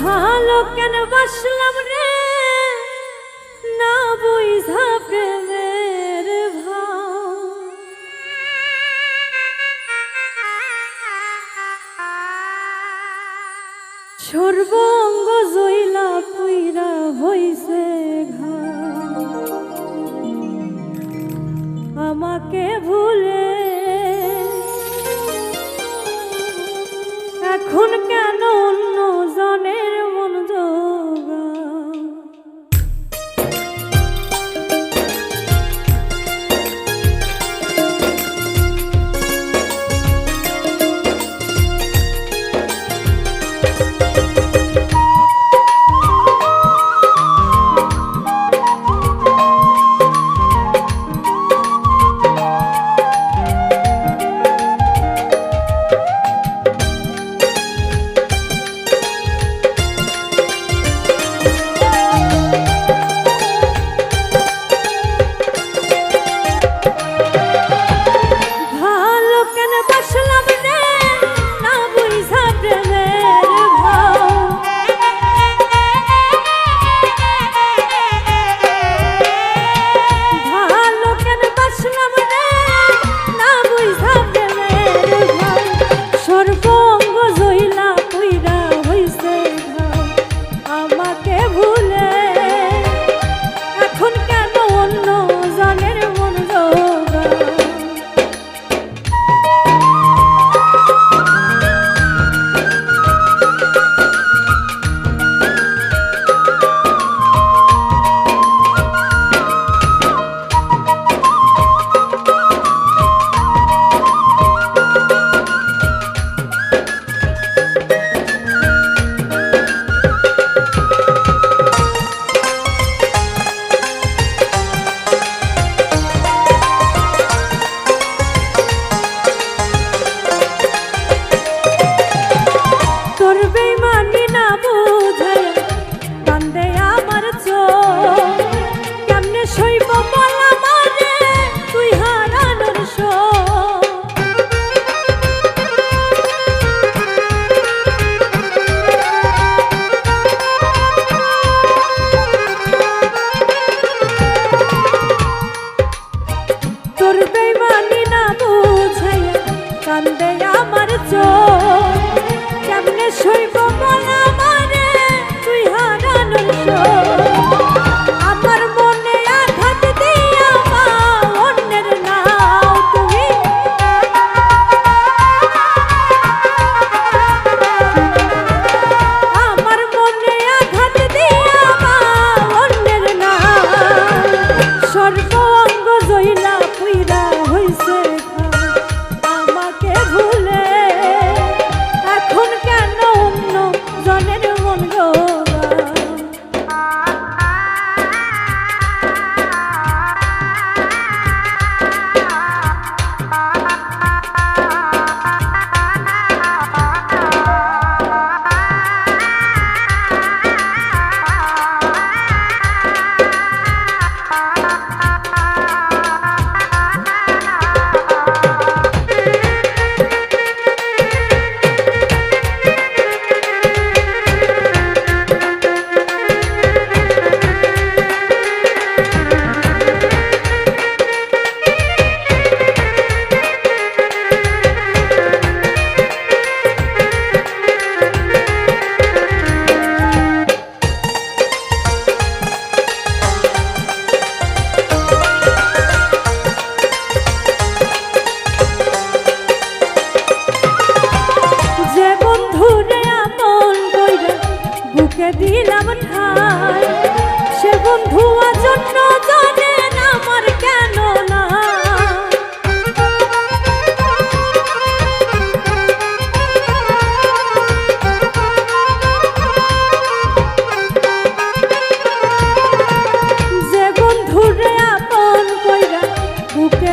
ভালো কেন বাসলাম রে? না বুঝা প্রেমের ভাও সর্বঙ্গ জইলা পুইরা হইছে ঘাও আমাকে ভুলে এখন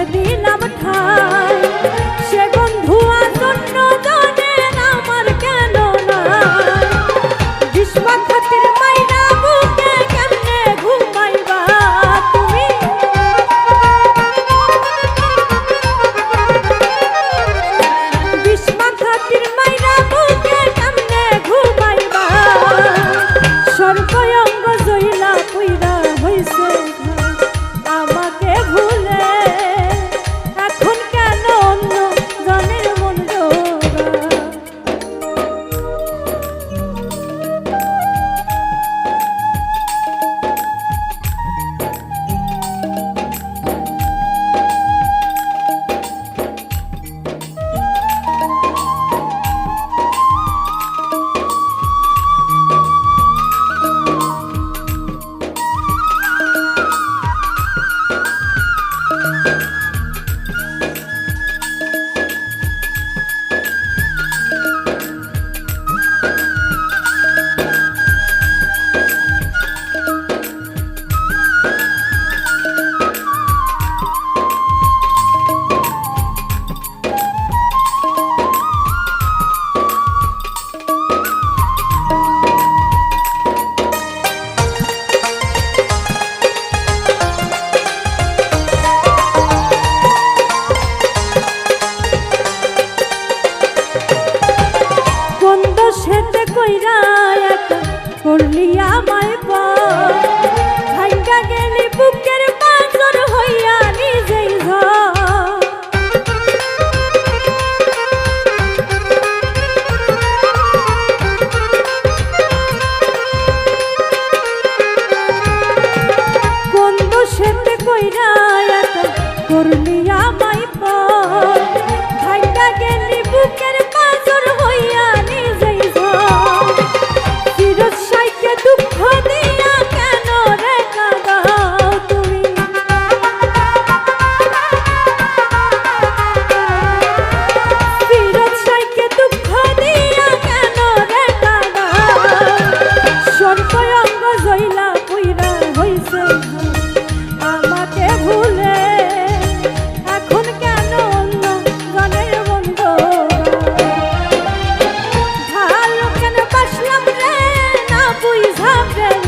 ready. করলি Yeah.